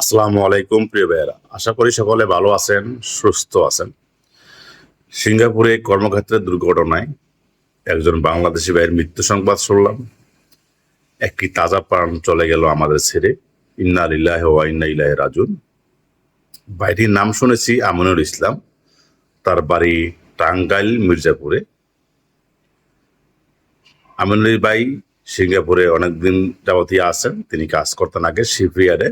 আসসালামু আলাইকুম, প্রিয় ভাইয়েরা। আশা করি সকলে ভালো আছেন, সুস্থ আছেন। সিঙ্গাপুরে কর্মক্ষেত্রের দুর্ঘটনায় একজন বাংলাদেশি ভাইয়ের মৃত্যু সংবাদ শুনলাম। একটি তাজা প্রাণ চলে গেল আমাদের ছেড়ে। ইন্না লিল্লাহ ওয়া ইন্না ইলাইহি রাজুন ভাইটির নাম শুনেছি আমিনুল ইসলাম। তার বাড়ি টাঙ্গাইল, মির্জাপুরে। আমিনুল ভাই সিঙ্গাপুরে অনেকদিন যাবতীয় আছেন। তিনি কাজ করতেন আগে শিপইয়ার্ডে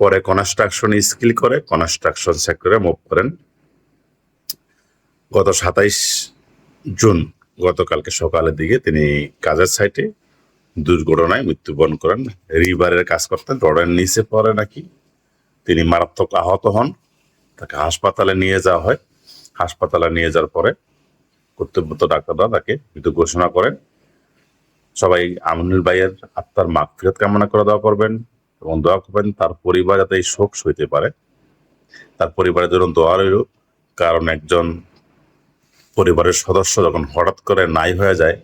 পরে কনস্ট্রাকশন স্কিল করে কনস্ট্রাকশন সেক্টরে মুভ করেন। গত সাতাইশ জুন গতকালকে সকালের দিকে তিনি কাজের সাইটে দুর্ঘটনায় মৃত্যুবরণ করেন। রিভারের কাজ করতেন, রডের নিচে পড়ে নাকি। তিনি মারাত্মক আহত হন। তাকে হাসপাতালে নিয়ে যাওয়া হয়। হাসপাতালে নিয়ে যাওয়ার পরে কর্তব্যরত ডাক্তাররা তাকে মৃত ঘোষণা করেন। সবাই আমিনুল ভাইয়ের আত্মার মাগফিরাত কামনা করে দেওয়া করবেন। এবং দোয়া করবেন তার পরিবার যাতে এই শোক সইতে পারে, তার পরিবারের জন্য দোয়া রইল। কারণ একজন পরিবারের সদস্য যখন হঠাৎ করে নাই হয়ে যায়,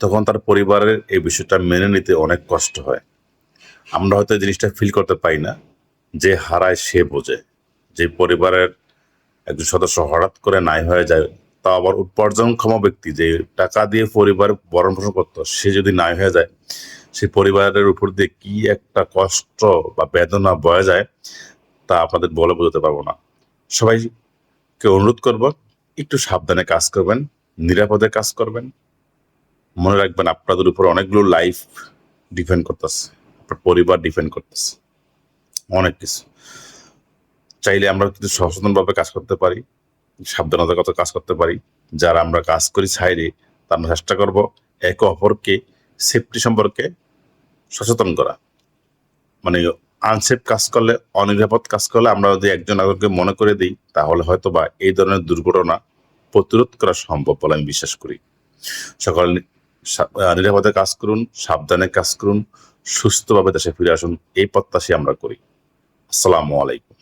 তখন তার পরিবারের এই বিষয়টা মেনে নিতে অনেক কষ্ট হয়। আমরা হয়তো জিনিসটা ফিল করতে পাই না, যে হারায় সে বোঝে। যে পরিবারের একজন সদস্য হঠাৎ করে নাই হয়ে যায়, তা আবার উপার্জনক্ষম ব্যক্তি যে টাকা দিয়ে পরিবার ভরণ পোষণ করতো, সে যদি নাই হয়ে যায় সেই পরিবারের উপর দিয়ে কি একটা কষ্ট বা বেদনা বয়ে যায়, তা আপনাদের বলে বোঝাতে পারব না। সবাইকে অনুরোধ করব, একটু সাবধানে কাজ করবেন, নিরাপদে কাজ করবেন। মনে রাখবেন আপনাদের উপর অনেকগুলো লাইফ ডিপেন্ড করতেছে, আপনার পরিবার ডিপেন্ড করতেছে, অনেক কিছু। চাইলে আমরা কিন্তু সচেতনভাবে কাজ করতে পারি, সাবধানতার কথা কাজ করতে পারি। যারা আমরা কাজ করি সাইডে তা আমরা চেষ্টা করব একে অপরকে সেফটি সম্পর্কে সচেতন করা। মানে আনসেফ কাজ করলে, অনিরাপদ কাজ করলে আমরা যদি একজন আরেকজনকে মনে করে দিই, তাহলে হয়তো বা এই ধরনের দুর্ঘটনা প্রতিরোধ করা সম্ভব বলে আমি বিশ্বাস করি। সকাল নিরাপদে কাজ করুন, সাবধানে কাজ করুন, সুস্থভাবে দেশে ফিরে আসুন, এই প্রত্যাশী আমরা করি। আসসালামু আলাইকুম।